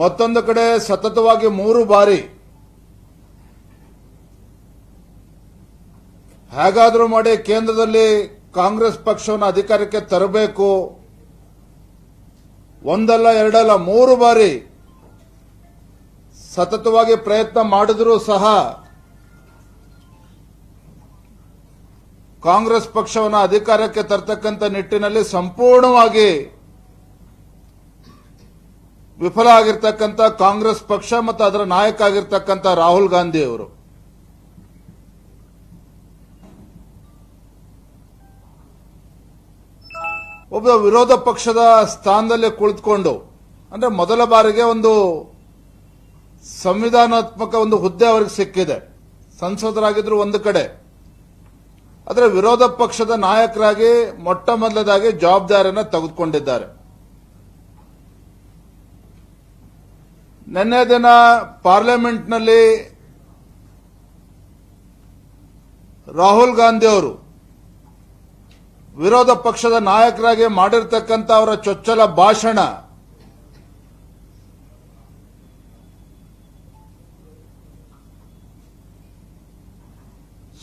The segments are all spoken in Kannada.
ಮತ್ತೊಂದು ಕಡೆ ಸತತವಾಗಿ ಮೂರು ಬಾರಿ. ಹೇಗಾದರೂ ಮಾಡಿ ಕೇಂದ್ರದಲ್ಲಿ ಕಾಂಗ್ರೆಸ್ ಪಕ್ಷವನ್ನು ಅಧಿಕಾರಕ್ಕೆ ತರಬೇಕು. ಒಂದಲ್ಲ, ಎರಡಲ್ಲ, ಮೂರು ಬಾರಿ ಸತತವಾಗಿ ಪ್ರಯತ್ನ ಮಾಡಿದರೂ ಸಹ ಕಾಂಗ್ರೆಸ್ ಪಕ್ಷವನ್ನು ಅಧಿಕಾರಕ್ಕೆ ತರ್ತಕ್ಕಂಥ ನಿಟ್ಟಿನಲ್ಲಿ ಸಂಪೂರ್ಣವಾಗಿ ವಿಫಲ ಆಗಿರ್ತಕ್ಕಂಥ ಕಾಂಗ್ರೆಸ್ ಪಕ್ಷ ಮತ್ತು ಅದರ ನಾಯಕ ಆಗಿರ್ತಕ್ಕಂಥ ರಾಹುಲ್ ಗಾಂಧಿ ಅವರು. ಒಬ್ಬ ವಿರೋಧ ಪಕ್ಷದ ಸ್ಥಾನದಲ್ಲಿ ಕುಳಿತುಕೊಂಡು, ಅಂದ್ರೆ ಮೊದಲ ಬಾರಿಗೆ ಒಂದು ಸಂವಿಧಾನಾತ್ಮಕ ಒಂದು ಹುದ್ದೆ ಅವರಿಗೆ ಸಿಕ್ಕಿದೆ. ಸಂಸದರಾಗಿದ್ರು ಒಂದು ಕಡೆ. ಆದರೆ ವಿರೋಧ ಪಕ್ಷದ ನಾಯಕರಾಗಿ ಮೊಟ್ಟ ಮೊದಲದಾಗಿ ಜವಾಬ್ದಾರಿಯನ್ನು ತೆಗೆದುಕೊಂಡಿದ್ದಾರೆ. ನಿನ್ನೆ ದಿನ ಪಾರ್ಲಿಮೆಂಟ್ನಲ್ಲಿ ರಾಹುಲ್ ಗಾಂಧಿ ಅವರು ವಿರೋಧ ಪಕ್ಷದ ನಾಯಕರಾಗಿ ಮಾಡಿರ್ತಕ್ಕಂಥ ಅವರ ಚೊಚ್ಚಲ ಭಾಷಣ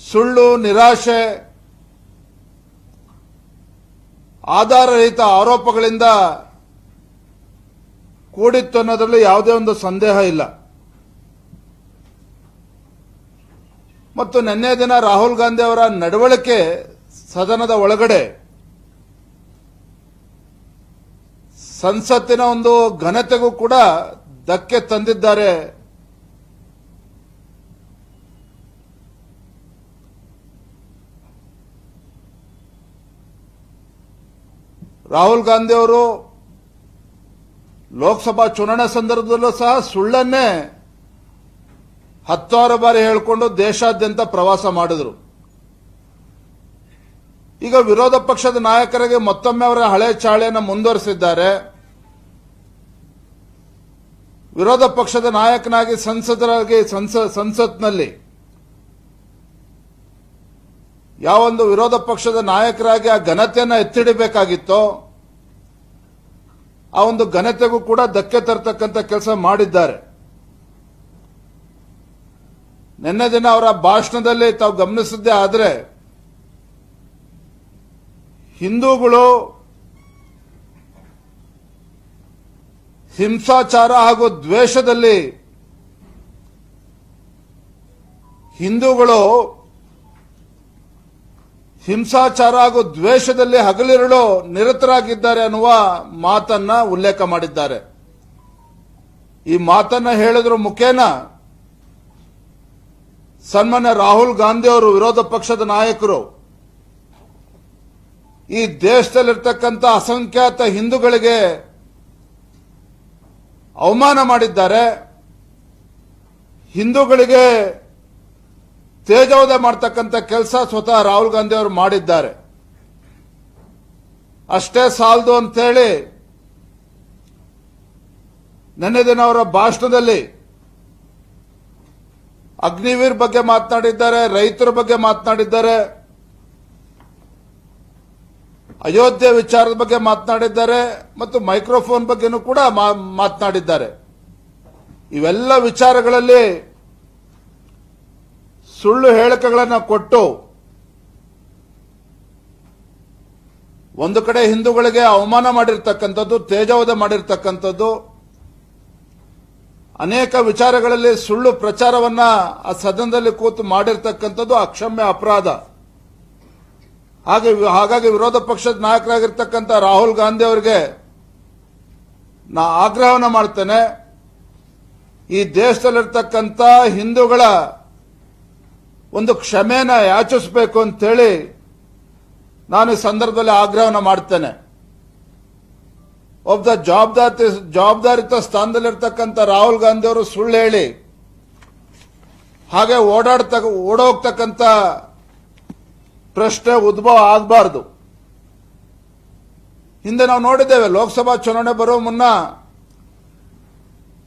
ಸುಳ್ಳು, ನಿರಾಶೆ, ಆಧಾರರಹಿತ ಆರೋಪಗಳಿಂದ ಕೂಡಿತ್ತು ಅನ್ನೋದರಲ್ಲಿ ಯಾವುದೇ ಒಂದು ಸಂದೇಹ ಇಲ್ಲ. ಮತ್ತು ನಿನ್ನೆ ದಿನ ರಾಹುಲ್ ಗಾಂಧಿ ಅವರ ನಡವಳಿಕೆ ಸದನದ ಒಳಗಡೆ ಸಂಸತ್ತಿನ ಒಂದು ಘನತೆಗೂ ಕೂಡ ಧಕ್ಕೆ ತಂದಿದ್ದಾರೆ. ರಾಹುಲ್ ಗಾಂಧಿ ಅವರು ಲೋಕಸಭಾ ಚುನಾವಣಾ ಸಂದರ್ಭದಲ್ಲೂ ಸಹ ಸುಳ್ಳನ್ನೇ ಹತ್ತಾರು ಬಾರಿ ಹೇಳಿಕೊಂಡು ದೇಶಾದ್ಯಂತ ಪ್ರವಾಸ ಮಾಡಿದರು. ಈಗ ವಿರೋಧ ಪಕ್ಷದ ನಾಯಕರಿಗೆ ಮತ್ತೊಮ್ಮೆ ಅವರ ಹಳೆ ಚಾಳಿಯನ್ನು ಮುಂದುವರೆಸಿದ್ದಾರೆ. ವಿರೋಧ ಪಕ್ಷದ ನಾಯಕನಾಗಿ ಸಂಸದರಾಗಿ ಸಂಸ, ಸಂಸತ್ನಲ್ಲಿ ಯಾವೊಂದು ವಿರೋಧ ಪಕ್ಷದ ನಾಯಕರಾಗಿ ಆ ಘನತೆಯನ್ನು ಎತ್ತಿಡಬೇಕಾಗಿತ್ತೋ ಆ ಒಂದು ಘನತೆಗೂ ಕೂಡ ಧಕ್ಕೆ ತರ್ತಕ್ಕಂಥ ಕೆಲಸ ಮಾಡಿದ್ದಾರೆ. ನಿನ್ನೆ ದಿನ ಅವರ ಭಾಷಣದಲ್ಲಿ ತಾವು ಗಮನಿಸಿದ್ದೇ ಆದರೆ, ಹಿಂದೂಗಳು ಹಿಂಸಾಚಾರ ಹಾಗೂ ದ್ವೇಷದಲ್ಲಿ ಹಿಂದೂಗಳು ಹಿಂಸಾಚಾರ ಹಾಗೂ ದ್ವೇಷದಲ್ಲಿ ಹಗಲಿರುಳು ನಿರತರಾಗಿದ್ದಾರೆ ಅನ್ನುವ ಮಾತನ್ನ ಉಲ್ಲೇಖ ಮಾಡಿದ್ದಾರೆ. ಈ ಮಾತನ್ನ ಹೇಳಿದ್ರು ಮುಖೇನ ಸನ್ಮಾನ್ಯ ರಾಹುಲ್ ಗಾಂಧಿ ಅವರು ವಿರೋಧ ಪಕ್ಷದ ನಾಯಕರು. ಈ ದೇಶದಲ್ಲಿರ್ತಕ್ಕಂಥ ಅಸಂಖ್ಯಾತ ಹಿಂದೂಗಳಿಗೆ ಅವಮಾನ ಮಾಡಿದ್ದಾರೆ. ಹಿಂದೂಗಳಿಗೆ ತೇಜೋವಧೆ ಮಾಡ್ತಕ್ಕಂಥ ಕೆಲಸ ಸ್ವತಃ ರಾಹುಲ್ ಗಾಂಧಿ ಅವರು ಮಾಡಿದ್ದಾರೆ. ಅಷ್ಟೇ ಸಾಲದು ಅಂತೇಳಿ ನಿನ್ನೆ ದಿನ ಅವರ ಭಾಷಣದಲ್ಲಿ ಅಗ್ನಿವೀರ್ ಬಗ್ಗೆ ಮಾತನಾಡಿದ್ದಾರೆ, ರೈತರ ಬಗ್ಗೆ ಮಾತನಾಡಿದ್ದಾರೆ, ಅಯೋಧ್ಯೆ ವಿಚಾರದ ಬಗ್ಗೆ ಮಾತನಾಡಿದ್ದಾರೆ ಮತ್ತು ಮೈಕ್ರೋಫೋನ್ ಬಗ್ಗೆನೂ ಕೂಡ ಮಾತನಾಡಿದ್ದಾರೆ. ಇವೆಲ್ಲ ವಿಚಾರಗಳಲ್ಲಿ ಸುಳ್ಳು ಹೇಳಿಕೆಗಳನ್ನು ಕೊಟ್ಟು ಒಂದು ಕಡೆ ಹಿಂದೂಗಳಿಗೆ ಅವಮಾನ ಮಾಡಿರ್ತಕ್ಕಂಥದ್ದು, ತೇಜವಧ ಮಾಡಿರ್ತಕ್ಕಂಥದ್ದು, ಅನೇಕ ವಿಚಾರಗಳಲ್ಲಿ ಸುಳ್ಳು ಪ್ರಚಾರವನ್ನ ಆ ಸದನದಲ್ಲಿ ಕೂತು ಮಾಡಿರ್ತಕ್ಕಂಥದ್ದು ಅಕ್ಷಮ್ಯ ಅಪರಾಧ. ಹಾಗೆ ಹಾಗಾಗಿ ವಿರೋಧ ಪಕ್ಷದ ನಾಯಕರಾಗಿರ್ತಕ್ಕಂಥ ರಾಹುಲ್ ಗಾಂಧಿ ಅವರಿಗೆ ನಾ ಆಗ್ರಹವನ್ನು ಮಾಡ್ತೇನೆ. ಈ ದೇಶದಲ್ಲಿರ್ತಕ್ಕಂಥ ಹಿಂದೂಗಳ ಒಂದು ಕ್ಷಮೆನ ಯಾಚಿಸಬೇಕು ಅಂತೇಳಿ ನಾನು ಈ ಸಂದರ್ಭದಲ್ಲಿ ಆಗ್ರಹವನ್ನು ಮಾಡ್ತೇನೆ. ಒಬ್ಬ ಜವಾಬ್ದಾರಿ, ಜವಾಬ್ದಾರಿತ ಸ್ಥಾನದಲ್ಲಿರ್ತಕ್ಕಂಥ ರಾಹುಲ್ ಗಾಂಧಿ ಅವರು ಸುಳ್ಳು ಹೇಳಿ, ಹಾಗೆ ಓಡಾಡ್ತ, ಓಡೋಗ್ತಕ್ಕಂಥ ಪ್ರಶ್ನೆ ಉದ್ಭವ ಆಗಬಾರದು. ಹಿಂದೆ ನಾವು ನೋಡಿದ್ದೇವೆ, ಲೋಕಸಭಾ ಚುನಾವಣೆ ಬರುವ ಮುನ್ನ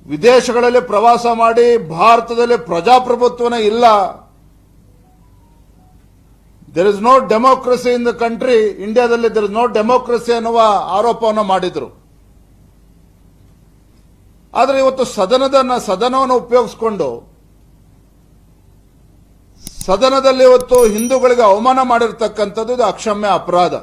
ವಿದೇಶಗಳಲ್ಲಿ ಪ್ರವಾಸ ಮಾಡಿ ಭಾರತದಲ್ಲಿ ಪ್ರಜಾಪ್ರಭುತ್ವನೇ ಇಲ್ಲ. There is no democracy in the country ಇಂಡಿಯಾದಲ್ಲಿ ದೇರ್ ಇಸ್ ನೋ ಡೆಮೋಕ್ರಸಿ ಅನ್ನುವ ಆರೋಪವನ್ನು ಮಾಡಿದ್ರು. ಆದರೆ ಇವತ್ತು ಸದನದ ಸದನವನ್ನು ಉಪಯೋಗಿಸಿಕೊಂಡು, ಸದನದಲ್ಲಿ ಇವತ್ತು ಹಿಂದೂಗಳಿಗೆ ಅವಮಾನ ಮಾಡಿರ್ತಕ್ಕಂಥದ್ದು ಅಕ್ಷಮ್ಯ ಅಪರಾಧ.